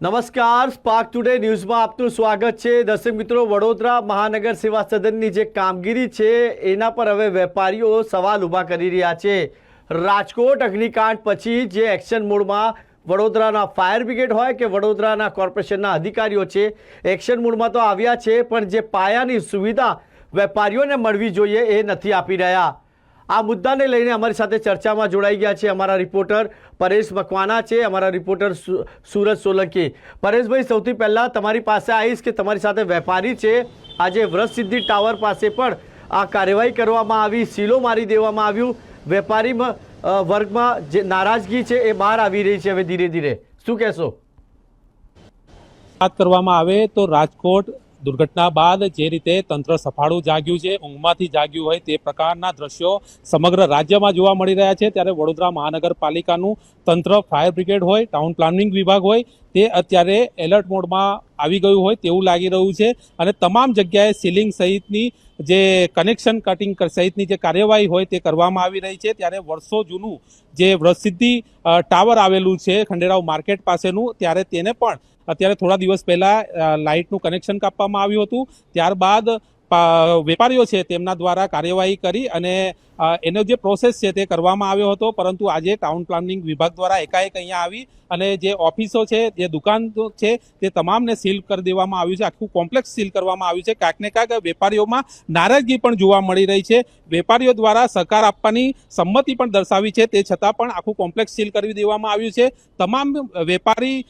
નમસ્કાર spark today ન્યૂઝમાં આપનું સ્વાગત છે. દર્શક મિત્રો, વડોદરા મહાનગર સેવા સદનની જે કામગીરી છે, એના પર હવે વેપારીઓ સવાલ ઊભા કરી રહ્યા છે. રાજકોટ, અગ્નિકાંડ પછી જે એક્શન મોડમાં વડોદરાના ફાયર બ્રિગેડ હોય કે વડોદરાના કોર્પોરેશનના અધિકારીઓ છે, એક્શન મોડમાં તો આવ્યા છે, પણ જે પાયાની સુવિધા વેપારીઓને મળવી જોઈએ એ નથી આપી રહ્યા. આ મુદ્દાને લઈને અમારી સાથે ચર્ચામાં જોડાઈ ગયા છે અમારા રિપોર્ટર પરેશ મકવાના છે, અમારા રિપોર્ટર સુરજ સોલંકી. પરેશભાઈ, સૌથી પહેલાં તમારી પાસે આવીશ કે તમારી સાથે વેપારી છે. આજે વ્રતસિદ્ધિ ટાવર પાસે પણ આ કાર્યવાહી કરવામાં આવી, સીલો મારી દેવામાં આવ્યું. વેપારી વર્ગમાં જે નારાજગી છે એ બહાર આવી રહી છે હવે ધીરે ધીરે. શું કહેશો? વાત કરવામાં આવે તો રાજકોટ દુર્ઘટના બાદ જે રીતે તંત્ર સફાળું જાગ્યું છે, ઊંઘમાંથી જાગ્યું હોય તે પ્રકારના દ્રશ્યો સમગ્ર રાજ્યમાં જોવા મળી રહ્યા છે. ત્યારે વડોદરા મહાનગરપાલિકાનું તંત્ર ફાયર બ્રિગેડ હોય, ટાઉન પ્લાનિંગ વિભાગ હોય, તે અત્યારે એલર્ટ મોડમાં આવી ગયું હોય તેવું લાગી રહ્યું છે. અને તમામ જગ્યાએ સીલિંગ સહિતની જે કનેક્શન કટિંગ સહિતની જે કાર્યવાહી હોય તે કરવામાં આવી રહી છે. ત્યારે વર્ષો જૂનું જે વ્રતસિદ્ધિ ટાવર આવેલું છે ખંડેરાવ માર્કેટ પાસેનું, ત્યારે તેને પણ અત્યારે થોડા દિવસ પહેલાં લાઇટનું કનેક્શન કાપવામાં આવ્યું હતું. ત્યારબાદ વેપારીઓ છે તેમના દ્વારા કાર્યવાહી કરી અને એનો જે પ્રોસેસ છે તે કરવામાં આવ્યો હતો. પરંતુ આજે ટાઉન પ્લાનિંગ વિભાગ દ્વારા એકાએક અહીંયા આવી અને જે ઓફિસો છે, જે દુકાન છે, તે તમામને સીલ કરી દેવામાં આવ્યું છે. આખું કોમ્પ્લેક્સ સીલ કરવામાં આવ્યું છે. ક્યાંક ને ક્યાંક વેપારીઓમાં નારાજગી પણ જોવા મળી રહી છે. વેપારીઓ દ્વારા સહકાર આપવાની સંમતિ પણ દર્શાવી છે. તે છતાં પણ આખું કોમ્પ્લેક્સ સીલ કરી દેવામાં આવ્યું છે. તમામ વેપારી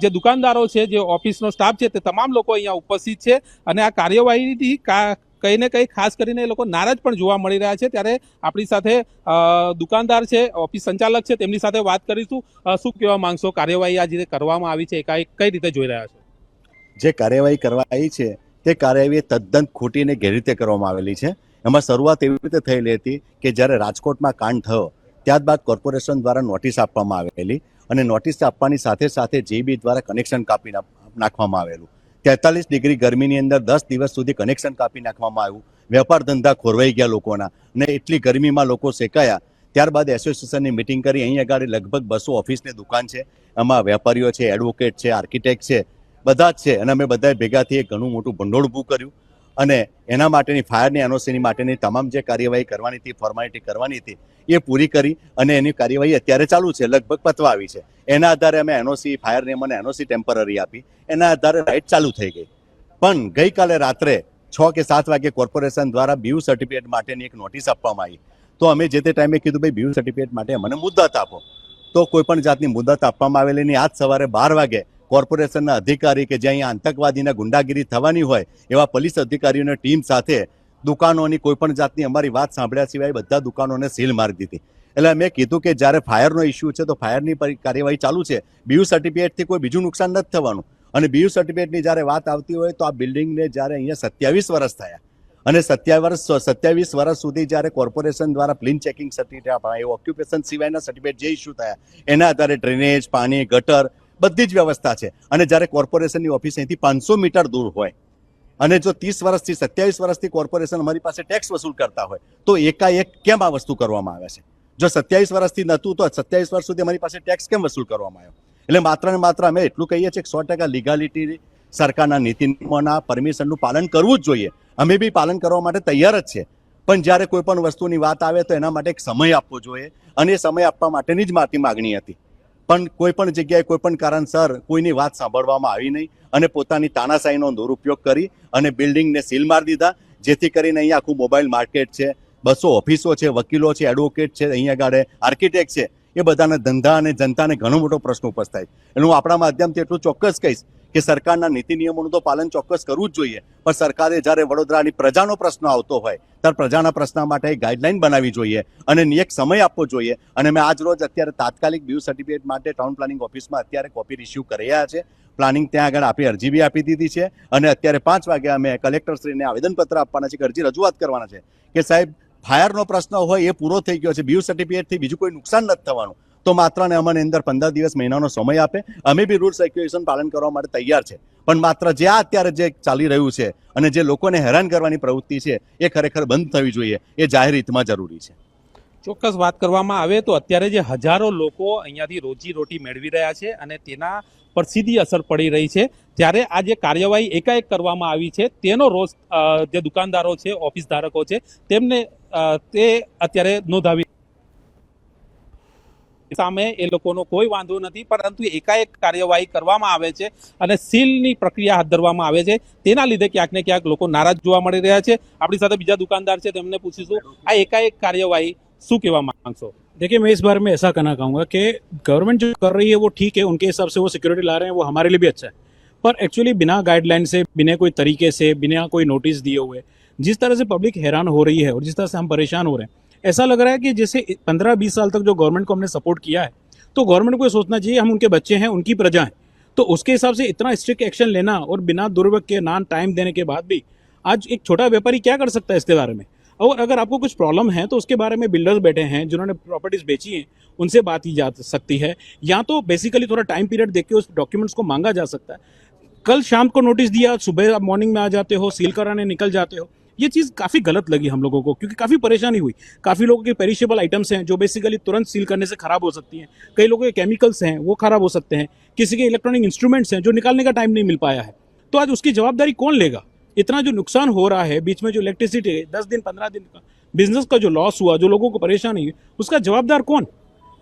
જે દુકાનદારો છે, જે ઓફિસનો સ્ટાફ છે, તે તમામ લોકો અહીંયા ઉપસ્થિત છે અને આ કાર્યવાહીથી કા- કંઈ ને કંઈ ખાસ કરીને એ લોકો નારાજ પણ જોવા મળી રહ્યા છે. ત્યારે આપણી સાથે દુકાનદાર છે, ઓફિસ સંચાલક છે, તેમની સાથે વાત કરીશું. શું કહેવા માંગશો? કાર્યવાહી આ જે કરવામાં આવી છે એકાએક કઈ રીતે જોઈ રહ્યા છો? જે કાર્યવાહી કરવા આવી છે, તે કાર્યવાહી તદ્દન ખોટી અને ગેર રીતે કરવામાં આવેલી છે. એમાં શરૂઆત એવી રીતે થયેલી હતી કે જ્યારે રાજકોટમાં કાંડ થયો, ત્યારબાદ કોર્પોરેશન દ્વારા નોટિસ આપવામાં આવેલી અને નોટિસ આપવાની સાથે સાથે જેબી દ્વારા કનેક્શન કાપી નાખવામાં આવેલું. તેતાલીસ ડિગ્રી ગરમીની અંદર દસ દિવસ સુધી કનેક્શન કાપી નાખવામાં આવ્યું. વેપાર ધંધા ખોરવાઈ ગયા લોકોના અને એટલી ગરમીમાં લોકો શેકાયા. ત્યારબાદ એસોસિએશનની મિટિંગ કરી. અહીં આગળ લગભગ બસો ઓફિસની દુકાન છે. એમાં વેપારીઓ છે એડવોકેટ છે આર્કિટેક્ટ છે, બધા જ છે. અને અમે બધાએ ભેગા થઈ એક ઘણું મોટું ભંડોળ ઊભું કર્યું. અને એના માટેની ફાયરની એનઓસીની માટેની તમામ જે કાર્યવાહી કરવાની હતી, ફોર્માલિટી કરવાની હતી, એ પૂરી કરી અને એની કાર્યવાહી અત્યારે ચાલુ છે, લગભગ પતવા આવી છે. એના આધારે અમે એનઓસી ફાયરને મને એનઓસી ટેમ્પરરી આપી. એના આધારે રાઇટ ચાલુ થઈ ગઈ. પણ ગઈકાલે રાત્રે છ કે સાત વાગે કોર્પોરેશન દ્વારા બીયુ સર્ટિફિકેટ માટેની એક નોટિસ આપવામાં આવી. તો અમે જે તે ટાઈમે કીધું, ભાઈ, બીયુ સર્ટિફિકેટ માટે મને મુદત આપો. તો કોઈ પણ જાતની મુદત આપવામાં આવેલી નહીં. આજ સવારે બાર વાગે કોર્પોરેશનના અધિકારી કે જ્યાં અહીંયા આતંકવાદીના ગુંડાગીરી થવાની હોય એવા પોલીસ અધિકારીઓની ટીમ સાથે દુકાનોની કોઈપણ જાતની અમારી વાત સાંભળ્યા સિવાય બધા દુકાનોને સીલ મારી દીધી. એટલે મેં કીધું કે જ્યારે ફાયરનો ઇસ્યુ છે તો ફાયરની કાર્યવાહી ચાલુ છે. બીયુ સર્ટિફિકેટથી કોઈ બીજું નુકસાન નથી થવાનું. અને બીયુ સર્ટિફિકેટની જ્યારે વાત આવતી હોય તો આ બિલ્ડિંગને જ્યારે અહીંયા સત્યાવીસ વર્ષ થયા. અને સત્યાવીસ સત્યાવીસ વર્ષ સુધી જ્યારે કોર્પોરેશન દ્વારા પ્લીન ચેકિંગ સર્ટિફિકેટ એ ઓક્યુપેશન સિવાયના સર્ટિફિકેટ જે ઇસ્યુ થયા, એના આધારે ડ્રેનેજ, પાણી, ગટર બધી જ વ્યવસ્થા છે. અને જ્યારે કોર્પોરેશનની ઓફિસ અહીંથી પાંચસો મીટર દૂર હોય, અને જો ત્રીસ વર્ષથી, સત્યાવીસ વર્ષથી કોર્પોરેશન અમારી પાસે ટેક્સ વસૂલ કરતા હોય, તો એકાએક કેમ આ વસ્તુ કરવામાં આવે છે? જો સત્યાવીસ વર્ષથી નહોતું, તો સત્યાવીસ વર્ષ સુધી અમારી પાસે ટેક્સ કેમ વસૂલ કરવામાં આવ્યો? એટલે માત્ર ને માત્ર અમે એટલું કહીએ છીએ કે સો ટકા લીગાલિટી સરકારના નીતિ પરમિશનનું પાલન કરવું જ જોઈએ. અમે બી પાલન કરવા માટે તૈયાર જ છે પણ જ્યારે કોઈ પણ વસ્તુની વાત આવે તો એના માટે એક સમય આપવો જોઈએ. અને એ સમય આપવા માટેની જ માટી માગણી હતી. પણ કોઈ પણ જગ્યાએ, કોઈ પણ કારણસર કોઈની વાત સાંભળવામાં આવી નહીં અને પોતાની તાનાશાહીનો દુરુપયોગ કરી અને બિલ્ડિંગને સીલ મારી દીધા. જેથી કરીને અહીંયા આખું મોબાઈલ માર્કેટ છે, બસો ઓફિસો છે, વકીલો છે, એડવોકેટ છે, અહીંયા આગળ આર્કિટેક્ટ છે. એ બધાના ધંધા અને જનતાને ઘણો મોટો પ્રશ્ન ઉપસ્થાય. થાય એટલે હું આપણા માધ્યમથી એટલું ચોક્કસ કહીશ કે સરકારના નીતિ નિયમોનું તો પાલન ચોક્કસ કરવું જ જોઈએ. પણ સરકારે જ્યારે વડોદરાની પ્રજાનો પ્રશ્ન આવતો હોય, ત્યારે પ્રજાના પ્રશ્ન માટે ગાઈડલાઈન બનાવવી જોઈએ અને એક સમય આપવો જોઈએ. અને મેં આજ રોજ અત્યારે તાત્કાલિક ડ્યુ સર્ટિફિકેટ માટે ટાઉન પ્લાનિંગ ઓફિસમાં અત્યારે કોપી રિસ્યુ કરી રહ્યા છે. પ્લાનિંગ ત્યાં આગળ આપી અરજી બી આપી દીધી છે. અને અત્યારે પાંચ વાગે અમે કલેક્ટરશ્રીને આવેદનપત્ર આપવાના છે કે અરજી રજૂઆત કરવાના છે. કે સાહેબ, ફાયરનો પ્રશ્ન હોય એ પૂરો થઈ ગયો છે. બ્યુ સર્ટિફિકેટથી બીજું કોઈ નુકસાન નથી થવાનું. તો માત્ર ને અમને અંદર પંદર દિવસ મહિનાનો સમય આપે. અમે બી રૂલ્સ રેગ્યુલેશન પાલન કરવા માટે તૈયાર છે. પણ માત્ર જે અત્યારે જે ચાલી રહ્યું છે અને જે લોકોને હેરાન કરવાની પ્રવૃત્તિ છે, એ ખરેખર બંધ થવી જોઈએ. એ જાહેર હિતમાં જરૂરી છે. ચોક્કસ વાત કરવામાં આવે તો અત્યારે જે હજારો લોકો અહીંયાથી રોજી રોટી મેળવી રહ્યા છે અને તેના પર સીધી અસર પડી રહી છે. ત્યારે આ જે કાર્યવાહી એકાએક કરવામાં આવી છે, તેનો રોષ જે દુકાનદારો છે, ઓફિસ ધારકો છે, તેમને તે અત્યારે નોંધાવી સામે એ લોકોનો કોઈ વાંધો નથી પરંતુ એકાએક કાર્યવાહી કરવામાં આવે છે અને સીલની પ્રક્રિયા હાથ ધરવામાં આવે છે તેના લીધે ક્યાંક ને ક્યાંક લોકો નારાજ જોવા મળી રહ્યા છે આપણી સાથે બીજા દુકાનદાર છે તેમને પૂછીશું આ એકાએક કાર્યવાહી શું કહેવા માંગશો देखिए मैं इस बारे में ऐसा कहना चाहूँगा कि गवर्नमेंट जो कर रही है वो ठीक है उनके हिसाब से वो सिक्योरिटी ला रहे हैं वो हमारे लिए भी अच्छा है पर एक्चुअली बिना गाइडलाइन से बिना कोई तरीके से बिना कोई नोटिस दिए हुए जिस तरह से पब्लिक हैरान हो रही है और जिस तरह से हम परेशान हो रहे हैं ऐसा लग रहा है कि जैसे पंद्रह बीस साल तक जो गवर्नमेंट को हमने सपोर्ट किया है तो गवर्नमेंट को सोचना चाहिए, हम उनके बच्चे हैं, उनकी प्रजा हैं। तो उसके हिसाब से इतना स्ट्रिक्ट एक्शन लेना और बिना दुर्व्यक्त के नान टाइम देने के बाद भी, आज एक छोटा व्यापारी क्या कर सकता है इसके बारे में? और अगर आपको कुछ प्रॉब्लम है तो उसके बारे में बिल्डर्स बैठे हैं, जिन्होंने प्रॉपर्टीज़ बेची हैं, उनसे बात की जा सकती है। या तो बेसिकली थोड़ा टाइम पीरियड देख के उस डॉक्यूमेंट्स को मांगा जा सकता है। कल शाम को नोटिस दिया, सुबह आप मॉर्निंग में आ जाते हो सील कराने निकल जाते हो। ये चीज़ काफ़ी गलत लगी हम लोगों को, क्योंकि काफ़ी परेशानी हुई। काफ़ी लोगों के पेरिशेबल आइटम्स हैं, जो बेसिकली तुरंत सील करने से खराब हो सकती हैं। कई लोगों के केमिकल्स हैं, वो खराब हो सकते हैं। किसी के इलेक्ट्रॉनिक इंस्ट्रूमेंट्स हैं, जो निकालने का टाइम नहीं मिल पाया है। तो आज उसकी जवाबदारी कौन लेगा? इतना जो नुकसान हो रहा है, बीच में जो इलेक्ट्रिसिटी है, दस दिन, पंद्रह दिन का बिज़नेस का जो लॉस हुआ, जो लोगों को परेशानी हुई, उसका जवाबदार कौन?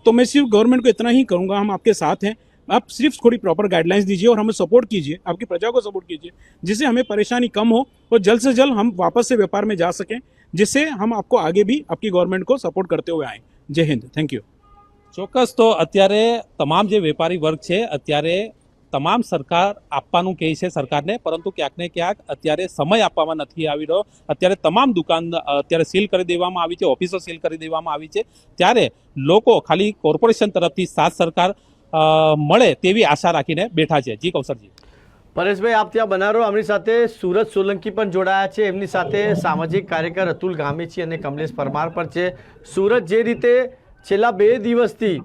तो मैं सिर्फ़ गवर्नमेंट को इतना ही कहूँगा, हम आपके साथ हैं। आप सिर्फ थोड़ी प्रॉपर गाइडलाइंस दीजिए और हमें सपोर्ट कीजिए आपकी प्रजा को सपोर्ट कीजिए जिससे हमें परेशानी कम हो और जल्द से जल्द हम वापस से व्यापार में जा सकें जिससे हम आपको आगे भी आपकी गवर्नमेंट को सपोर्ट करते हुए आए जय हिंद थैंक यू ચોક્કસ તો અત્યારે તમામ જે વેપારી વર્ગ છે અત્યારે તમામ સરકાર આપવાનું કહે છે સરકારને પરંતુ ક્યાંક ને ક્યાંક અત્યારે સમય આપવામાં નથી આવી રહ્યો અત્યારે તમામ દુકાન અત્યારે સીલ કરી દેવામાં આવી છે ઓફિસો સીલ કરી દેવામાં આવી છે ત્યારે લોકો ખાલી કોર્પોરેશન તરફથી સાથ સરકાર અ, મળે તેવી આશા રાખીને બેઠા છે. જી કૌશરજી પરેશભાઈ, આપ ત્યાં બનારો અમારી સાથે સુરત સોલંકી પણ જોડાયા છે. એમની સાથે સામાજિક કાર્યકર અતુલ ગામેચી અને કમલેશ પરમાર પણ છે. સુરત જે રીતે છેલ્લા બે દિવસથી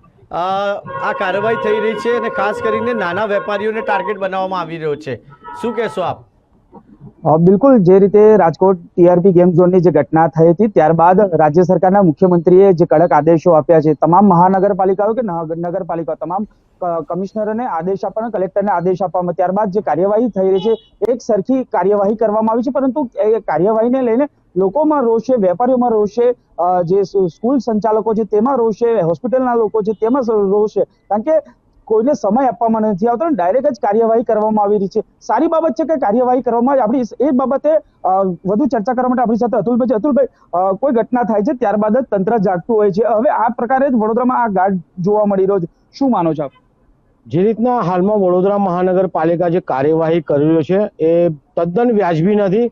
આ કાર્યવાહી થઈ રહી છે અને ખાસ કરીને નાના વેપારીઓને ટાર્ગેટ બનાવવામાં આવી રહ્યો છે. શું કહેશો આપ? બિલકુલ, જે રીતે રાજકોટ ટીઆરપી ગેમ ઝોનની જે ઘટના થઈ હતી, ત્યારબાદ રાજ્ય સરકારના મુખ્યમંત્રીએ જે કડક આદેશો આપ્યા છે, તમામ મહાનગરપાલિકાઓ કે નગરપાલિકાઓ, તમામ કમિશનરને આદેશ આપવાનો, કલેક્ટરને આદેશ આપવામાં, ત્યારબાદ જે કાર્યવાહી થઈ રહી છે, એક સરખી કાર્યવાહી કરવામાં આવી છે, પરંતુ એ કાર્યવાહીને લઈને લોકોમાં રોષ છે વેપારીઓમાં રોષ છે જે સ્કૂલ સંચાલકો છે, તેમાં રોષ છે હોસ્પિટલના લોકો છે, તેમાં રોષ છે કારણ કે કોઈને સમય આપવામાં નથી આવતો ડાયરેક્ટ જ કાર્યવાહી કરવામાં આવી રહી છે. સારી બાબત છે કે કાર્યવાહી કરવામાં આપણી એ બાબતે વધુ ચર્ચા કરવા માટે આપણી સાથે અતુલભાઈ અતુલભાઈ કોઈ ઘટના થાય છે ત્યારબાદ જ તંત્ર જાગતું હોય છે. હવે આ પ્રકારે જ વડોદરામાં આ ગાઢ જોવા મળી રહ્યો છે. શું માનો છો જે રીતના હાલમાં વડોદરા મહાનગરપાલિકા જે કાર્યવાહી કરી રહ્યો છે એ તદ્દન વ્યાજબી નથી.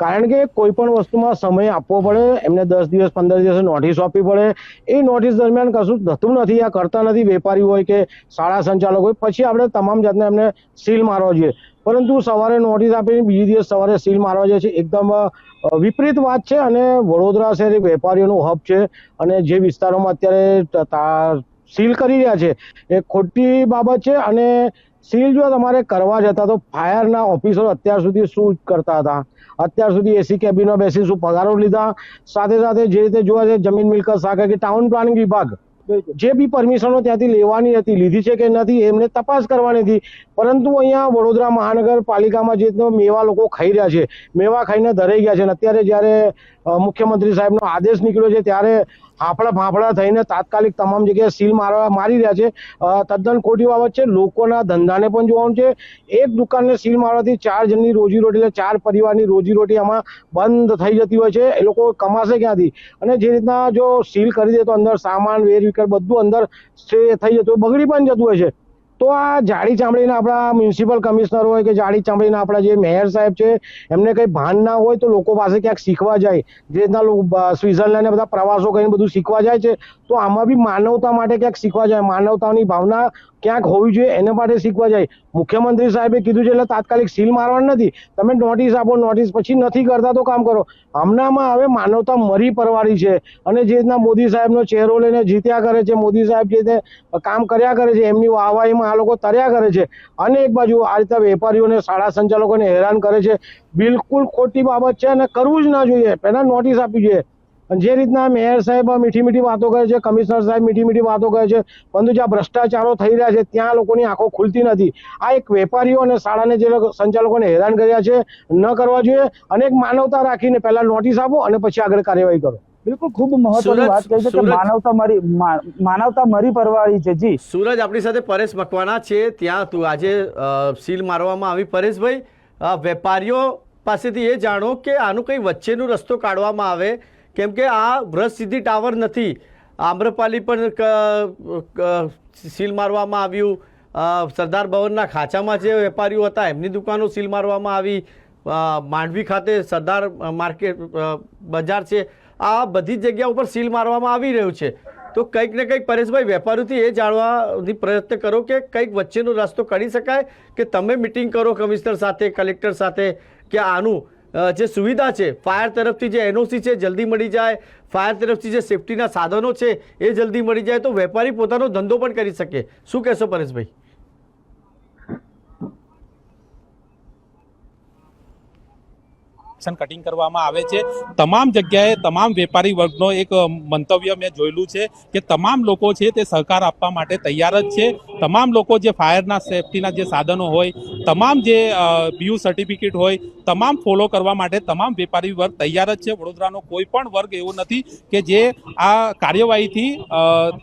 કારણ કે કોઈ પણ વસ્તુમાં સમય આપવો પડે, એમને દસ દિવસ, પંદર દિવસ નોટિસ આપવી પડે. એ નોટિસ દરમિયાન કશું થતું નથી, આ કરતા નથી વેપારી હોય કે શાળા સંચાલક હોય. પછી આપણે તમામ જાતને એમને સીલ મારવા જોઈએ. પરંતુ સવારે નોટિસ આપીને બીજી દિવસ સવારે સીલ મારવા જાય છે. એકદમ વિપરીત વાત છે અને વડોદરા શહેર એક વેપારીઓનું હબ છે અને જે વિસ્તારોમાં અત્યારે સીલ કરી રહ્યા છે, એ ખોટી બાબત છે અને સીલ જો તમારે કરવા જતા તો ફાયરના ઓફિસરો અત્યાર સુધી શું કરતા હતા? અત્યાર સુધી એસી કેબિનો બેસી શું પગારો લીધા? સાથે સાથે જે રીતે જોવા છે જમીન મિલકત શાખા કે ટાઉન પ્લાનિંગ વિભાગ જે બી પરમિશનો ત્યાંથી લેવાની હતી, લીધી છે કે નથી, એમને તપાસ કરવાની હતી. પરંતુ અહીંયા વડોદરા મહાનગરપાલિકામાં જે મેવા લોકો ખાઈ રહ્યા છે, મેવા ખાઈને ધરાઈ ગયા છે અને અત્યારે જ્યારે મુખ્યમંત્રી સાહેબનો આદેશ નીકળ્યો છે ત્યારે હાફળા ફાફડા થઈને તાત્કાલિક તમામ જગ્યાએ સીલ મારવા, મારી રહ્યા છે. તદ્દન ખોટી બાબત છે. લોકોના ધંધાને પણ જોવાનું છે. એક દુકાનને સીલ મારવાથી ચાર જણની રોજીરોટી એટલે ચાર પરિવારની રોજીરોટી આમાં બંધ થઈ જતી હોય છે. એ લોકો કમાશે ક્યાંથી? અને જે રીતના જો સીલ કરી દે તો અંદર સામાન વેર બધું અંદર થઈ જતું બગડી પણ જતું હોય છે. તો આ જાડી ચામડીના આપણા મ્યુનિસિપલ કમિશનર હોય કે જાડી ચામડીના આપણા જે મેયર સાહેબ છે, એમને કંઈ ભાન ના હોય તો લોકો પાસે ક્યાંક શીખવા જાય. જે રીતના બ- બધા પ્રવાસો કરીને બધું શીખવા જાય છે, તો આમાં બી માનવતા માટે ક્યાંક શીખવા જાય. માનવતાની ભાવના ક્યાંક હોવી જોઈએ, એના માટે શીખવા જાય. મુખ્યમંત્રી સાહેબે કીધું છે, એટલે તાત્કાલિક સીલ મારવાનું નથી. તમે નોટિસ આપો નોટિસ પછી નથી કરતા તો કામ કરો. હમણાંમાં હવે માનવતા મરી પરવારી છે. અને જે રીતના મોદી સાહેબનો ચહેરો લઈને જીત્યા કરે છે, મોદી સાહેબ જે કામ કર્યા કરે છે, એમની વાહવાહીમાં આ લોકો તર્યા કરે છે. અને એક બાજુ આ રીતે વેપારીઓને, શાળા સંચાલકોને હેરાન કરે છે. બિલકુલ ખોટી બાબત છે અને કરવું જ ના જોઈએ. પહેલાં નોટિસ આપવી જોઈએ. જે રીતના મેયર સાહેબ મીઠી મીઠી વાતો કરે છે, કમિશનર સાહેબ મીઠી મીઠી વાતો કરે છે, પરંતુ જ્યાં ભ્રષ્ટાચારો થઈ રહ્યા છે, ત્યાં લોકોની આંખો ખુલતી નથી. આ એક વેપારીઓ અને શાળાને જે સંચાલકોને હેરાન કર્યા છે, ન કરવા જોઈએ અને એક માનવતા રાખીને પહેલાં નોટિસ આપો અને પછી આગળ કાર્યવાહી કરો. બિલકુલ ખૂબ મહત્વની વાત કહી છે કે માનવતા મરી માનવતા મરી પરવાળી છે જી. સુરજ આપણી સાથે પરેશ મકવાના છે ત્યાં તું આજે સીલ મારવામાં આવી. પરેશભાઈ વેપારીઓ પાસેથી એ જાણો કે આનું કંઈ વચ્ચેનો રસ્તો કાઢવામાં આવે. કેમ કે આ વ્રત સિદ્ધિ ટાવર નથી. આમ્રપાલી પણ સીલ મારવામાં આવ્યું. સરદાર ભવનના ખાંચામાં જે વેપારીઓ હતા એમની દુકાનો સીલ મારવામાં આવી. માંડવી ખાતે સરદાર માર્કેટ બજાર છે. આ બધી જગ્યા ઉપર સીલ મારવામાં આવી રહ્યું છે. તો કંઈક ને કંઈક પરેશભાઈ, વેપારીઓથી એ જાણવાની પ્રયત્ન કરો કે કંઈક વચ્ચેનો રસ્તો કરી શકાય કે તમે મિટિંગ કરો કમિશનર સાથે કલેક્ટર સાથે કે આનું જે સુવિધા છે ફાયર તરફથી જે એનઓસી છે, જલ્દી મળી જાય ફાયર તરફથી જે સેફટીના સાધનો છે, એ જલ્દી મળી જાય, તો વેપારી પોતાનો ધંધો પણ કરી શકે. શું કહેશો પરેશભાઈ? સેક્શન કટિંગ કરવામાં આવે છે. તમામ જગ્યાએ તમામ વેપારી વર્ગનો એક મંતવ્ય મેં જોયેલું છે કે તમામ લોકો છે તે સહકાર આપવા માટે તૈયાર જ છે. તમામ લોકો જે ફાયરના, સેફટીના જે સાધનો હોય, તમામ જે બીયુ સર્ટિફિકેટ હોય, તમામ ફોલો કરવા માટે તમામ વેપારી વર્ગ તૈયાર જ છે. વડોદરાનો કોઈ પણ વર્ગ એવો નથી કે જે આ કાર્યવાહીથી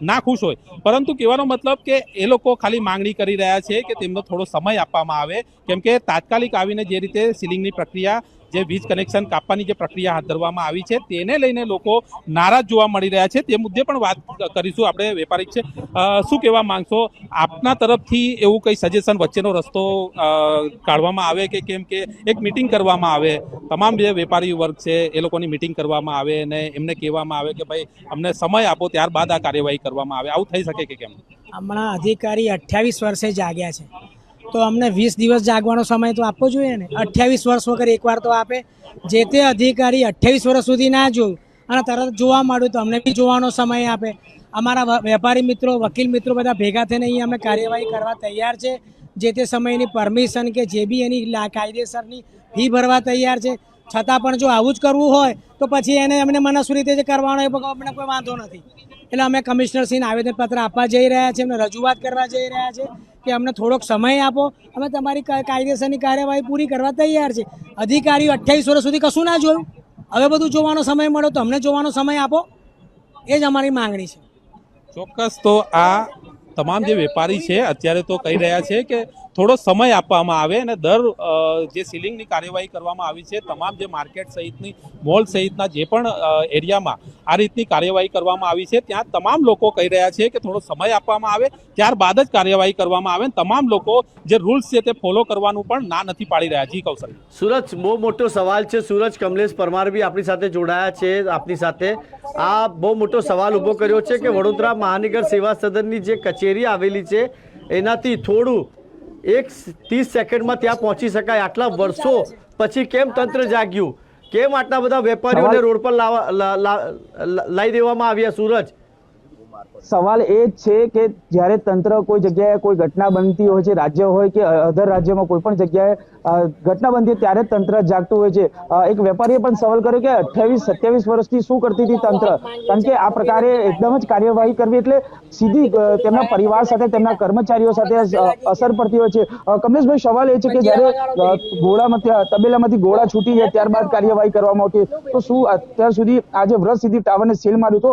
નાખુશ હોય. પરંતુ કહેવાનો મતલબ કે એ લોકો ખાલી માંગણી કરી રહ્યા છે કે તેમનો થોડો સમય આપવામાં આવે. કેમ કે તાત્કાલિક આવીને જે રીતે સીલિંગની પ્રક્રિયા જે વીજ કનેક્શન કાપવાની જે પ્રક્રિયા હાથ ધરવામાં આવી છે, તેને લઈને લોકો નારાજ જોવા મળી રહ્યા છે. તે મુદ્દે પણ વાત કરીશું આપણે, વેપારી છે. શું કહેવા માંગશો? આપના તરફથી એવું કંઈ સજેશન વચ્ચેનો રસ્તો કાઢવામાં આવે કે કેમ કે એક મિટિંગ કરવામાં આવે. તમામ જે વેપારી વર્ગ છે, એ લોકોની મિટિંગ કરવામાં આવે અને એમને કહેવામાં આવે કે ભાઈ, અમને સમય આપો, ત્યારબાદ આ કાર્યવાહી કરવામાં આવે. આવું થઈ શકે કે કેમ? હમણાં અધિકારી અઠ્યાવીસ વર્ષે જાગ્યા છે. તો અમને વીસ દિવસ જાગવાનો સમય તો આપવો જોઈએ ને. અઠ્યાવીસ વર્ષ વગર એકવાર તો આપે. જે તે અધિકારી અઠ્યાવીસ વર્ષ સુધી ના જોયું અને તરત જોવા માંડ્યું તો અમને બી જોવાનો સમય આપે. અમારા વેપારી મિત્રો, વકીલ મિત્રો બધા ભેગા થઈને અહીંયા અમે કાર્યવાહી કરવા તૈયાર છે. જે તે સમયની પરમિશન કે જે બી એની કાયદેસરની ફી ભરવા તૈયાર છે. છતાં પણ જો આવું જ કરવું હોય તો પછી એને અમને મનસ્વી રીતે જે કરવાનો, એ અમને કોઈ વાંધો નથી. એટલે અમે કમિશનરશ્રીને આવેદનપત્ર આપવા જઈ રહ્યા છીએ, એમને રજૂઆત કરવા જઈ રહ્યા છે કે અમને થોડોક સમય આપો. અમે તમારી કાયદેસરની કાર્યવાહી પૂરી કરવા તૈયાર છે અધિકારીઓ અઠ્યાવીસ વર્ષ સુધી કશું ના જોયું. હવે બધું જોવાનો સમય મળ્યો તો અમને જોવાનો સમય આપો. એ જ અમારી માંગણી છે. ચોક્કસ તો આ તમામ જે વેપારી છે, અત્યારે તો કહી રહ્યા છે કે થોડો સમય આપવામાં આવે અને દર જે સીલિંગની કાર્યવાહી કરવામાં આવી છે, તમામ જે માર્કેટ સહિતની, મોલ સહિતના જે પણ એરિયામાં આ રીતની કાર્યવાહી કરવામાં આવી છે. ત્યાં તમામ લોકો કહી રહ્યા છે કે થોડો સમય આપવામાં આવે, ત્યારબાદ જ કાર્યવાહી કરવામાં આવે તમામ લોકો જે રૂલ્સ છે તે ફોલો કરવાનું પણ ના નથી પાડી રહ્યા. જી, કૌશલ. સુરજ, બહુ મોટો સવાલ છે. સુરજ, કમલેશ પરમાર બી આપણી સાથે જોડાયા છે, આપની સાથે. આ બહુ મોટો સવાલ ઊભો કર્યો છે કે વડોદરા મહાનગર સેવા સદનની જે કચેરી આવેલી છે, એનાથી થોડું એક ત્રીસ સેકન્ડમાં ત્યાં પહોંચી શકાય. આટલા વર્ષો પછી કેમ તંત્ર જાગ્યું? કેમ આટલા બધા વેપારીઓને રોડ પર લાવવા લાવી દેવામાં આવ્યા? સુરજ. સવાલ એ જ છે કે જ્યારે તંત્ર કોઈ જગ્યાએ કોઈ ઘટના બનતી હોય છે, રાજ્ય હોય કે અધર રાજ્યમાં કોઈ પણ જગ્યાએ ઘટના બનતી ત્યારે તંત્ર જાગતું હોય છે. એક વેપારીએ પણ સવાલ કર્યો કે અઠ્યાવીસ, સત્યાવીસ વર્ષથી શું કરતી હતી તંત્ર? કારણ કે આ પ્રકારે એકદમ જ કાર્યવાહી કરવી એટલે સીધી તેમના પરિવાર સાથે, તેમના કર્મચારીઓ સાથે અસર પડતી હોય છે. કમલેશભાઈ, સવાલ એ છે કે જ્યારે ગોળામાં તબેલામાંથી ગોળા છૂટી જાય ત્યારબાદ કાર્યવાહી કરવામાં આવતી તો શું અત્યાર સુધી, આજે વ્રત સીધી ટાવરને સીલ માર્યું તો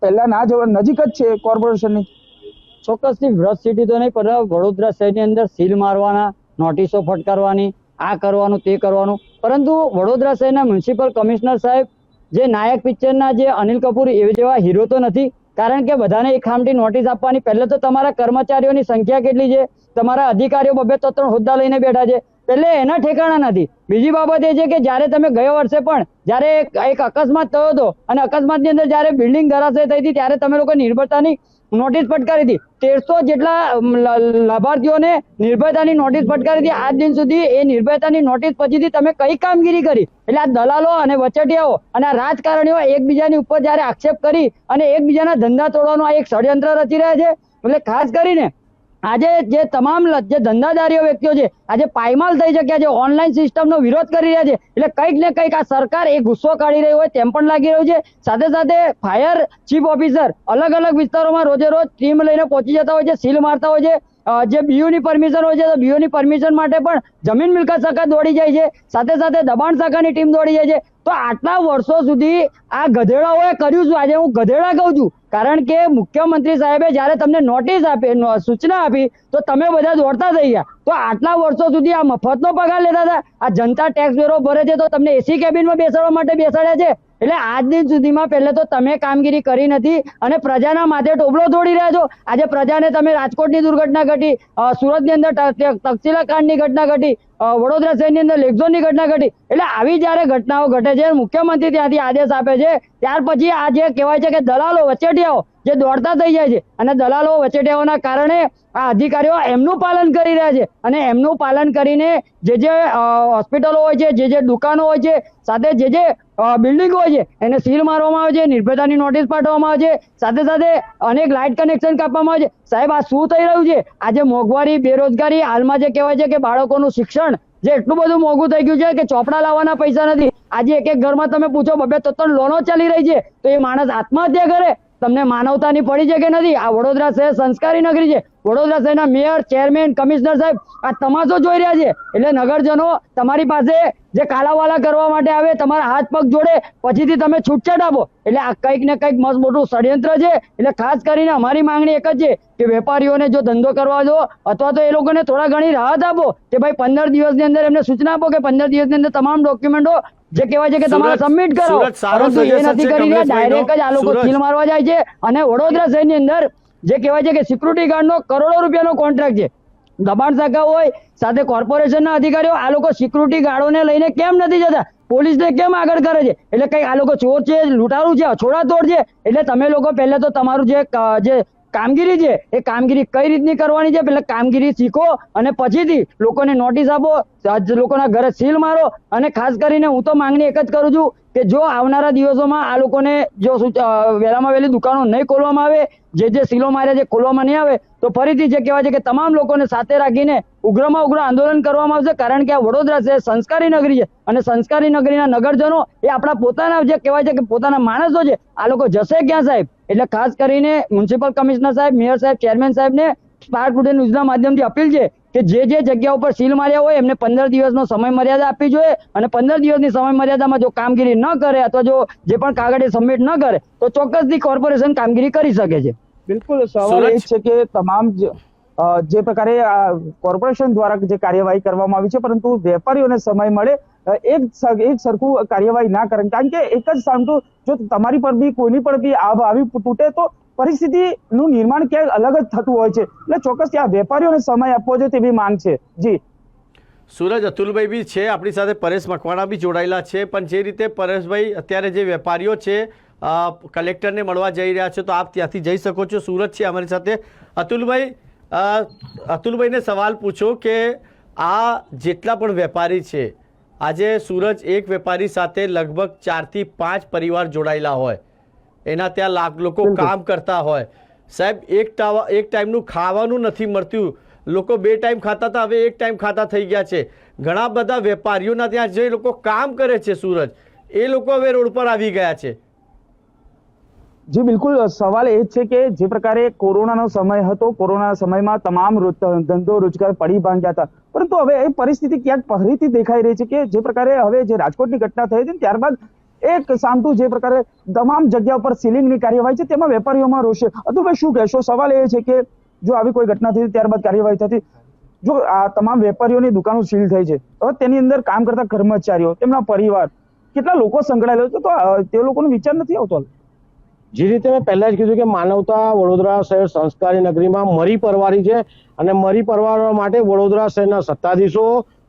પહેલા ના જવા નજીક જ છે કોર્પોરેશનની? ચોક્કસથી વ્રત સિટી તો નહીં, પણ વડોદરા શહેરની અંદર સીલ મારવાના, નોટિસો ફટકારવાની, આ કરવાનું, તે કરવાનું. પરંતુ વડોદરા શહેરના મ્યુનિસિપલ કમિશનર સાહેબ, જે નાયક પિક્ચરના જે અનિલ કપૂર એ જેવા હીરો તો નથી, કારણ કે બધાને એક ખામટી નોટિસ આપવાની. પહેલે તો તમારા કર્મચારીઓની સંખ્યા કેટલી છે? તમારા અધિકારીઓ બબે તો ત્રણ હોદ્દા લઈને બેઠા છે. એટલે એના ઠેકાણા નથી. બીજી બાબત એ છે કે જ્યારે તમે ગયા વર્ષે પણ જ્યારે એક- અકસ્માત થયો હતો અને અકસ્માતની અંદર જ્યારે બિલ્ડિંગ ધરાશય થઈ હતી ત્યારે તમે લોકો નિર્ભરતાની નોટિસ ફટકારી હતી. તેરસો જેટલા લાભાર્થીઓને નિર્ભયતાની નોટિસ ફટકારી હતી. આજ દિન સુધી એ નિર્ભયતાની નોટિસ પછીથી તમે કઈ કામગીરી કરી? એટલે આ દલાલો અને વચેટિયાઓ અને આ રાજકારણીઓ એકબીજાની ઉપર જ્યારે આક્ષેપ કરી અને એકબીજાના ધંધા તોડવાનું આ એક ષડયંત્ર રચી રહ્યા છે, એટલે ખાસ કરીને આજે જે તમામ જે ધંધાદારીઓ વ્યક્તિઓ છે, આજે પાયમાલ થઈ શક્યા છે, ઓનલાઈન સિસ્ટમનો વિરોધ કરી રહ્યા છે, એટલે કંઈક ને કંઈક આ સરકાર એ ગુસ્સો કાઢી રહી હોય તેમ પણ લાગી રહ્યું છે. સાથે સાથે ફાયર ચીફ ઓફિસર અલગ અલગ વિસ્તારોમાં રોજે રોજ ટીમ લઈને પહોંચી જતા હોય છે, સીલ મારતા હોય છે. જે બીયુની પરમિશન હોય છે, તો બીયુની પરમિશન માટે પણ જમીન મિલકત શાખા દોડી જાય છે. સાથે સાથે દબાણ શાખાની ટીમ દોડી જાય છે. તો આટલા વર્ષો સુધી આ ગધેડાઓએ કર્યું છું આજે હું ગધેડા કહું છું. કારણ કે મુખ્યમંત્રી સાહેબે જ્યારે તમને નોટિસ આપી સૂચના આપી, તો તમે બધા દોડતા થઈ ગયા. તો આટલા વર્ષો સુધી આ મફતનો પગાર લેતા હતા. આ જનતા ટેક્સ વેરો ભરે છે તો તમને એસી કેબિનમાં બેસાડવા માટે બેસાડ્યા છે? એટલે આજ દિન સુધીમાં પહેલે તો તમે કામગીરી કરી નથી અને પ્રજાના માથે ટોપલો તોડી રહ્યા છો. આજે પ્રજાને તમે રાજકોટની દુર્ઘટના ઘટી સુરતની અંદર તક્ષશિલા કાંડની ઘટના ઘટી વડોદરા શહેરની અંદર લેકઝોનની ઘટના ઘટી. એટલે આવી જ્યારે ઘટનાઓ ઘટે છે, મુખ્યમંત્રી ત્યાંથી આદેશ આપે છે, ત્યાર પછી આ જે કહેવાય છે કે દલાલો વચેટિયાઓ જે દોડતા થઈ જાય છે. અને દલાલો વચેટિયાઓના કારણે આ અધિકારીઓ એમનું પાલન કરી રહ્યા છે. અને એમનું પાલન કરીને જે જે હોસ્પિટલો હોય છે, જે જે દુકાનો હોય છે, સાથે જે જે બિલ્ડિંગો હોય છે, એને સીલ મારવામાં આવે છે, નિર્ભયતાની નોટિસ પાઠવવામાં આવે છે. સાથે સાથે અનેક લાઇટ કનેક્શન કાપવામાં આવે છે. સાહેબ, આ શું થઈ રહ્યું છે? આજે મોંઘવારી, બેરોજગારી, હાલમાં જે કહેવાય છે કે બાળકોનું શિક્ષણ જે એટલું બધું મોંઘું થઈ ગયું છે કે ચોપડા લાવવાના પૈસા નથી. આજે એક એક ઘરમાં તમે પૂછો, બબે, તો ત્રણ લોનો ચાલી રહી છે. તો એ માણસ આત્મહત્યા કરે. તમને માનવતાની પડી છે કે નથી? આ વડોદરા શહેર સંસ્કારી નગરી છે. વડોદરા શહેરના મેયર, ચેરમેન, કમિશનર સાહેબ આ તમાશો જોઈ રહ્યા છે. એટલે નગરજનો તમારી પાસે જે કાલાવાલા કરવા માટે આવે, તમારા હાથ પગ જોડે પછીથી તમે છૂટછાટ આપો. એટલે આ કંઈક ને કંઈક મસ્ત મોટું ષડયંત્ર છે. એટલે ખાસ કરીને અમારી માંગણી એક જ છે કે વેપારીઓને જો ધંધો કરવા દો, અથવા તો એ લોકોને થોડા ઘણી રાહત આપો કે ભાઈ પંદર દિવસની અંદર એમને સૂચના આપો કે પંદર દિવસની અંદર તમામ ડોક્યુમેન્ટો જે કહેવાય છે કે તમારે સબમિટ કરો. પરંતુ એ નથી કરી રહ્યા ડાયરેક્ટ જ આ લોકો. સીલ મારવા જાય છે. અને વડોદરા શહેરની અંદર જે કહેવાય છે કે સિક્યુરિટી ગાર્ડનો કરોડો રૂપિયાનો કોન્ટ્રાક્ટ છે. દબાણ શાખા હોય સાથે કોર્પોરેશનના અધિકારીઓ આ લોકો સિક્યુરિટી ગાર્ડોને લઈને કેમ નથી જતા? પોલીસને કેમ આગળ કરે છે? એટલે કઈ આ લોકો ચોર છે લૂંટારું છે છોડાતોડ છે? એટલે તમે લોકો પહેલા તો તમારું જે જે કામગીરી છે, એ કામગીરી કઈ રીતની કરવાની છે? પેલા કામગીરી શીખો અને પછીથી લોકોને નોટિસ આપો. લોકોના ઘરે સીલ મારો અને ખાસ કરીને હું તો માંગણી એક જ કરું છું કે જો આવનારા દિવસોમાં આ લોકોને જો વહેલામાં વહેલી દુકાનો નહીં ખોલવામાં આવે, જે જે સીલો માર્યા છે ખોલવામાં નહીં આવે, તો ફરીથી જે કહેવાય છે કે તમામ લોકોને સાથે રાખીને ઉગ્રમાં ઉગ્ર આંદોલન કરવામાં આવશે, કારણ કે આ વડોદરા છે, સંસ્કારી નગરી છે અને સંસ્કારી નગરીના નગરજનો એ આપણા પોતાના જે કહેવાય છે કે પોતાના માણસો છે, આ લોકો જશે ક્યાં સાહેબ? એટલે ખાસ કરીને મ્યુનિસિપલ કમિશનર સાહેબ, મેયર સાહેબ, ચેરમેન સાહેબને સ્પાર્ક ટુડે ન્યૂઝના માધ્યમથી અપીલ છે કે જે જે જગ્યા ઉપર સીલ માર્યા હોય એમને પંદર દિવસનો સમય મર્યાદા આપવી જોઈએ અને પંદર દિવસની સમય મર્યાદામાં જો કામગીરી ન કરે અથવા જો જે પણ કાગળે સબમિટ ન કરે તો ચોક્કસથી કોર્પોરેશન કામગીરી કરી શકે છે. બિલકુલ સવાલ એ છે કે તમામ જે પ્રકારે કોર્પોરેશન દ્વારા જે કાર્યવાહી કરવામાં આવી છે પરંતુ વેપારીઓને સમય મળે એક એક સરખું કાર્યવાહી ના કરે કારણ કે એક જ સામટું જો તમારી પર બી કોઈની પર બી આભ આવી તૂટે તો પરિસ્થિતિનું નિર્માણ ક્યાંક અલગ જ થતું હોય છે. એટલે ચોક્કસ આ વેપારીઓને સમય આપવો જોઈએ તેવી માંગ છે. જી. સૂરજ, અતુલભાઈ બી છે, આપણી સાથે પરેશ મકવાણા બી જોડાયેલા છે, પણ જે રીતે પરેશભાઈ અત્યારે જે વેપારીઓ છે કલેક્ટરને મળવા જઈ રહ્યા છે, તો આપ ત્યાંથી જઈ શકો છો. સુરત છે અમારી સાથે. અતુલભાઈ અતુલભાઈને સવાલ પૂછો કે આ જેટલા પણ વેપારી છે, આજે સૂરજ એક વેપારી સાથે લગભગ ચારથી પાંચ પરિવાર જોડાયેલા હોય. એના ત્યાં લાખ લોકો કામ કરતા હોય. સાહેબ એક ટાવા એક ટાઈમનું ખાવાનું નથી મળતું. લોકો બે ટાઈમ ખાતા હતા હવે એક ટાઈમ ખાતા થઈ ગયા છે. ઘણા બધા વેપારીઓના ત્યાં જે લોકો કામ કરે છે સુરત એ લોકો હવે રોડ પર આવી ગયા છે. જી બિલકુલ. સવાલ એ છે કે જે પ્રકારે કોરોનાનો સમય હતો કોરોના સમયમાં તમામ ધંધો રોજગાર પડી ભાંગ્યા હતા. પરંતુ હવે એ પરિસ્થિતિ ક્યાંક ફરીથી દેખાઈ રહી છે કે જે પ્રકારે હવે જે રાજકોટની ઘટના થઈ હતી ત્યારબાદ એક સામટું જે પ્રકારે તમામ જગ્યા ઉપર સીલિંગની કાર્યવાહી છે, તેમાં વેપારીઓમાં રોષ છે. અતુલભાઈ, શું કહેશો? સવાલ એ છે કે જો આવી કોઈ ઘટના થઈ, ત્યારબાદ કાર્યવાહી થતી, જો આ તમામ વેપારીઓની દુકાનો સીલ થઈ છે હવે તેની અંદર કામ કરતા કર્મચારીઓ, તેમના પરિવાર, કેટલા લોકો સંકળાયેલા છે? તો તે લોકોનો વિચાર નથી આવતો. જે રીતે મેં પહેલા જ કીધું કે માનવતા વડોદરા શહેર સંસ્કારી નગરીમાં મરી પરવારી છે અને મરી પરવારવા માટે વડોદરા શહેરના સત્તાધીશો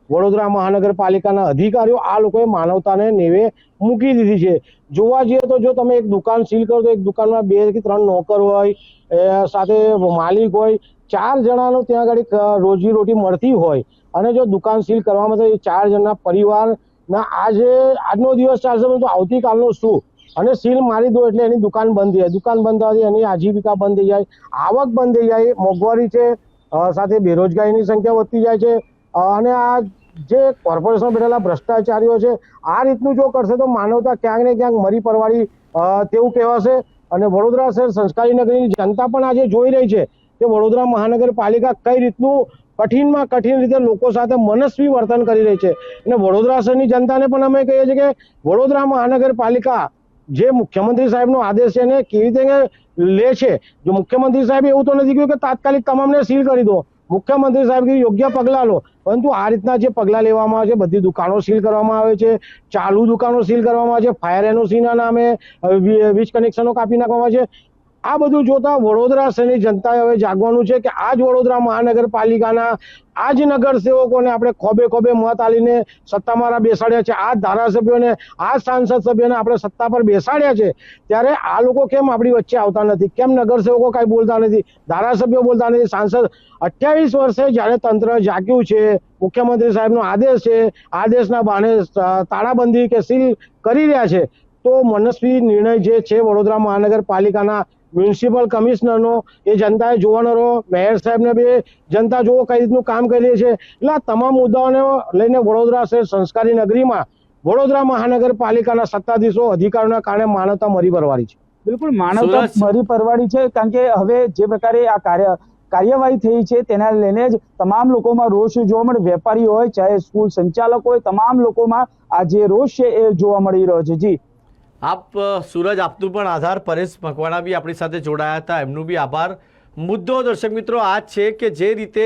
વડોદરા મહાનગરપાલિકાના અધિકારીઓ આ લોકોએ માનવતાને નેવે મૂકી દીધી છે. જોવા જઈએ તો જો તમે એક દુકાન સીલ કરો તો એક દુકાનમાં બે કે ત્રણ નોકર હોય સાથે માલિક હોય, ચાર જણાનો ત્યાં આગળ રોજી રોટી મળતી હોય. અને જો દુકાન સીલ કરવામાં તો એ ચાર જણના પરિવારના આજે, આજનો દિવસ ચાલશે, પરંતુ આવતીકાલનો શું? અને સીલ મારી દો એટલે એની દુકાન બંધ થઈ જાય. દુકાન બંધ થવાથી એની આજીવિકા બંધ થઈ જાય, આવક બંધ થઈ જાય, મોંઘવારી છે સાથે બેરોજગારીની સંખ્યા વધતી જાય છે અને આ જે કોર્પોરેશન બેઠેલા ભ્રષ્ટાચારીઓ છે, આ રીતનું જો કરશે તો માનવતા ક્યાંક ને ક્યાંક મરી પરવાડી તેવું કહેવાશે. અને વડોદરા શહેર સંસ્કારી નગરીની જનતા પણ આજે જોઈ રહી છે કે વડોદરા મહાનગરપાલિકા કઈ રીતનું કઠિનમાં કઠિન રીતે લોકો સાથે મનસ્વી વર્તન કરી રહી છે. અને વડોદરા શહેરની જનતાને પણ અમે કહીએ છીએ કે વડોદરા મહાનગરપાલિકા જે મુખ્યમંત્રી સાહેબનો આદેશ છે એને કેવી રીતે લે છે? જો મુખ્યમંત્રી સાહેબ એવું તો નથી કહ્યું કે તાત્કાલિક તમામને સીલ કરી દો. મુખ્યમંત્રી સાહેબ યોગ્ય પગલાં લો. પરંતુ આ રીતના જે પગલાં લેવામાં આવે છે, બધી દુકાનો સીલ કરવામાં આવે છે, ચાલુ દુકાનો સીલ કરવામાં આવે છે, ફાયર એનઓસીના નામે વીજ કનેક્શનો કાપી નાખવામાં આવે છે. આ બધું જોતા વડોદરા શહેરની જનતાએ હવે જાગવાનું છે કે આ જ વડોદરા મહાનગરપાલિકાના આ જ નગરસેવકોને આપણે ખોબે ખોબે મત આલીને સત્તામાં બેસાડ્યા છે. આ ધારાસભ્યોને, આ સાંસદ સભ્યોને આપણે સત્તા પર બેસાડ્યા છે. ત્યારે આ લોકો કેમ આપણી વચ્ચે આવતા નથી? કેમ નગરસેવકો કાંઈ બોલતા નથી? ધારાસભ્યો બોલતા નથી. સાંસદ અઠ્યાવીસ વર્ષે જ્યારે તંત્ર જાગ્યું છે, મુખ્યમંત્રી સાહેબનો આદેશ છે, આદેશના બહાને તાળાબંધી કે સીલ કરી રહ્યા છે, તો મનસ્વી નિર્ણય જે છે વડોદરા મહાનગરપાલિકાના મ્યુનિસિપલ કમિશનરનો એ જનતાએ જોવાનો મેયર સાહેબને બી જનતા જુઓ કઈ રીતનું કામ કરી રહી છે. એટલે આ તમામ મુદ્દાઓને લઈને વડોદરા શહેર સંસ્કારી નગરીમાં વડોદરા મહાનગરપાલિકાના સત્તાધીશો અધિકારીઓના કારણે માનવતા મરી ભરવાની છે. બિલકુલ માનવતા મરી પરવાડી છે કારણ કે હવે જે પ્રકારે આ કાર્ય કાર્યવાહી થઈ છે તેના લઈને જ તમામ લોકોમાં રોષ જોવા મળે. વેપારી હોય ચાહે સ્કૂલ સંચાલક હોય તમામ લોકોમાં આ જે રોષ છે એ જોવા મળી રહ્યો છે. જી. આપ સૂરજ આપનું પણ આધાર પરેશ મકવાણા બી આપણી સાથે જોડાયા હતા. એમનું બી આભાર. મુદ્દો દર્શક મિત્રો આ છે કે જે રીતે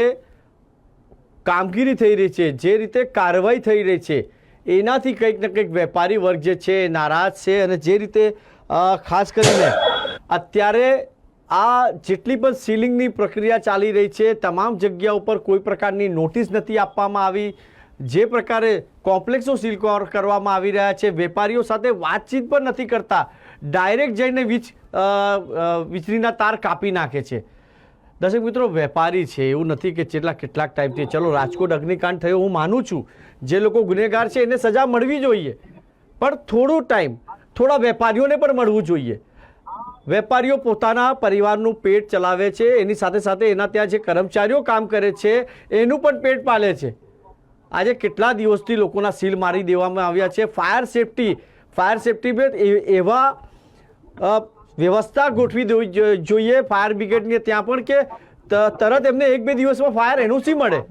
કામગીરી થઈ રહી છે, જે રીતે કાર્યવાહી થઈ રહી છે, એનાથી કંઈક ને કંઈક વેપારી વર્ગ જે છે એ નારાજ છે અને જે રીતે ખાસ કરીને અત્યારે આ જેટલી પણ સીલિંગની પ્રક્રિયા ચાલી રહી છે, તમામ જગ્યા ઉપર કોઈ પ્રકારની નોટિસ નથી આપવામાં આવી. જે પ્રકારે કોમ્પ્લેક્સો સીલ કરવામાં આવી રહ્યા છે, વેપારીઓ સાથે વાતચીત પણ નથી કરતા. ડાયરેક્ટ જઈને વીજ વીજળીના તાર કાપી નાખે છે. દર્શક મિત્રો, વેપારી છે, એવું નથી કે જેટલા કેટલાક ટાઈપથી ચલો, રાજકોટ અગ્નિકાંડ થયો, હું માનું છું. જે લોકો ગુનેગાર છે, એને સજા મળવી જોઈએ. પણ થોડો ટાઈમ થોડા વેપારીઓને પણ મળવું જોઈએ. વેપારીઓ પોતાના પરિવારનું પેટ ચલાવે છે, એની સાથે સાથે એના ત્યાં જે કર્મચારીઓ કામ કરે છે, એનું પણ પેટ પાલે છે. આજે કેટલા દિવસથી લોકોના સીલ મારી દેવામાં આવ્યા છે? ફાયર સેફટી ફાયર સેફટી બે એવા વ્યવસ્થા ગોઠવી દેવી જોઈએ. ફાયર બ્રિગેડને ત્યાં પણ કે તરત એમને એક બે દિવસમાં ફાયર એનઓસી મળે.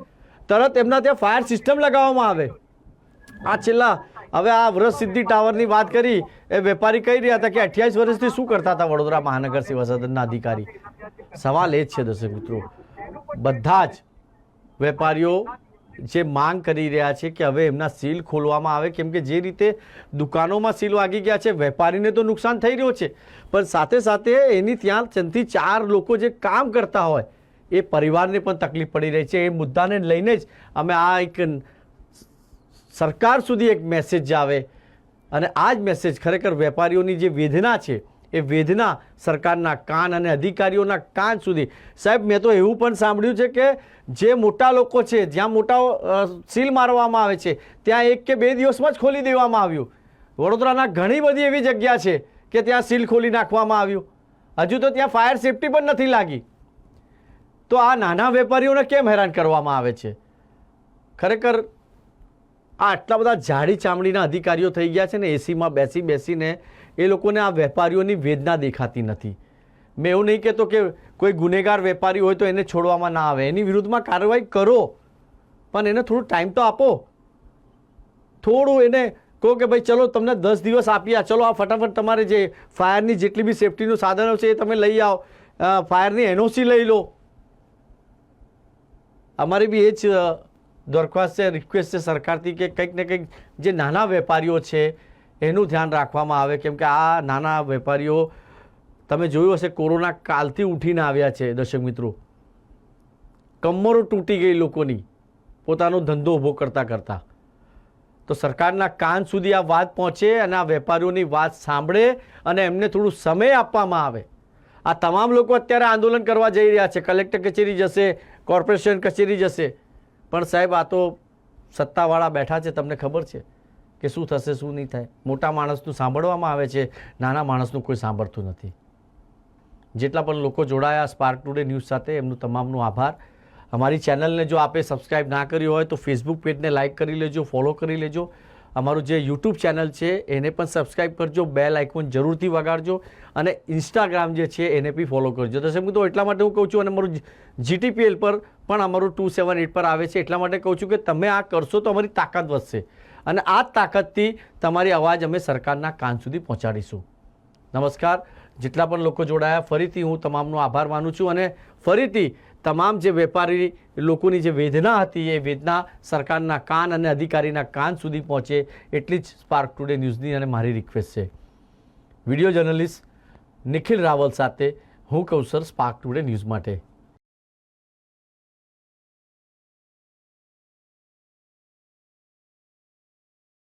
તરત એમના ત્યાં ફાયર સિસ્ટમ લગાવવામાં આવે. આ છેલ્લા, હવે આ વ્રત સિદ્ધિ ટાવરની વાત કરી, એ વેપારી કહી રહ્યા હતા કે અઠ્યાવીસ વર્ષથી શું કરતા હતા વડોદરા મહાનગર સેવા સદનના અધિકારી? સવાલ એ જ છે દર્શક મિત્રો. બધા જ વેપારીઓ જે માંગ કરી રહ્યા છે કે હવે એમના સીલ ખોલવામાં આવે, કેમ કે જે રીતે દુકાનોમાં સીલ વાગી ગયા છે, વેપારીને તો નુકસાન થઈ રહ્યું છે. પણ સાથે સાથે એની ત્યાં ત્રણથી ચાર લોકો જે કામ કરતા હોય, એ પરિવારને પણ તકલીફ પડી રહી છે. એ મુદ્દાને લઈને જ અમે આ એક સરકાર સુધી એક મેસેજ આવે. અને આ જ મેસેજ ખરેખર વેપારીઓની જે વેદના છે એ વેદના સરકારના કાન અને અધિકારીઓના કાન સુધી. સાહેબ, મેં તો એવું પણ સાંભળ્યું છે કે જે મોટા લોકો છે, જ્યાં મોટા સીલ મારવામાં આવે છે, ત્યાં એક કે બે દિવસમાં જ ખોલી દેવામાં આવ્યું. વડોદરાના ઘણી બધી એવી જગ્યા છે કે ત્યાં સીલ ખોલી નાખવામાં આવ્યું. હજુ તો ત્યાં ફાયર સેફટી પણ નથી લાગી. તો આ નાના વેપારીઓને કેમ હેરાન કરવામાં આવે છે? ખરેખર આ આટલા બધા જાડી ચામડીના અધિકારીઓ થઈ ગયા છે ને, એસીમાં બેસી બેસીને એ લોકોને આ વેપારીઓની વેદના દેખાતી નથી. મેં એવું નહીં કહેતો કે કોઈ ગુનેગાર વેપારી હોય તો એને છોડવામાં ના આવે. એની વિરુદ્ધમાં કાર્યવાહી કરો. પણ એને થોડું ટાઈમ તો આપો. થોડું એને કહો કે ભાઈ ચલો તમને દસ દિવસ આપ્યા. ચલો આ ફટાફટ તમારે જે ફાયરની જેટલી બી સેફટીનું સાધનો છે એ તમે લઈ આવો. ફાયરની એનઓસી લઈ લો. અમારી બી એ જ દરખાસ્ત છે, રિક્વેસ્ટ છે સરકારથી કે કંઈક ને કંઈક જે નાના વેપારીઓ છે એનું ધ્યાન રાખવામાં આવે, કેમ કે આ નાના વેપારીઓ, તમે જોયું હશે કોરોના કાલથી ઉઠીને આવ્યા છે, દર્શક મિત્રો. કમરો તૂટી ગઈ લોકોની, પોતાનો ધંધો ઊભો કરતાં કરતાં. તો સરકારના કાન સુધી આ વાત પહોંચે અને આ વેપારીઓની વાત સાંભળે અને એમને થોડું સમય આપવામાં આવે. આ તમામ લોકો અત્યારે આંદોલન કરવા જઈ રહ્યા છે. કલેક્ટર કચેરી જશે, કોર્પોરેશન કચેરી જશે. પણ સાહેબ, આ તો સત્તાવાળા બેઠા છે, તમને ખબર છે. કે શું થશે, શું નહીં થાય? મોટા માણસનું સાંભળવામાં આવે છે, નાના માણસનું કોઈ સાંભળતું નથી. જેટલા પણ લોકો જોડાયા સ્પાર્ક ટુડે ન્યૂઝ સાથે, એમનું તમામનો આભાર. અમારી ચેનલને જો આપે સબસ્ક્રાઇબ ના કરી હોય, તો ફેસબુક પેજને લાઇક કરી લેજો ફોલો કરી લેજો. અમારું જે યુટ્યુબ ચેનલ છે, એને પણ સબસ્ક્રાઇબ કરજો બેલ આઇકોન જરૂરથી વગાડજો, અને ઇન્સ્ટાગ્રામ જે છે, એને બી ફોલો કરજો. તો દર્શક તો એટલા માટે હું કહું છું, અને અમારું જીટીપીએલ પર પણ અમારું ટુ સેવન એટ પર આવે છે, એટલા માટે કહું છું કે તમે આ કરશો તો અમારી તાકાત વધશે. અને આ તાકાતથી તમારી અવાજ અમે સરકારના કાન સુધી પહોંચાડીશું. નમસ્કાર. જેટલા પણ લોકો જોડાયા, ફરીથી હું તમામનો આભાર માનું છું અને ફરીથી તમામ જે વેપારી લોકોની જે વેદના હતી, એ વેદના સરકારના કાન અને અધિકારીના કાન સુધી પહોંચે એટલી જ સ્પાર્ક ટુડે ન્યૂઝની અને મારી રિક્વેસ્ટ છે. વીડિયો જર્નલિસ્ટ નિખિલ રાવલ સાથે હું કૌશર સ્પાર્ક ટુડે ન્યૂઝ માટે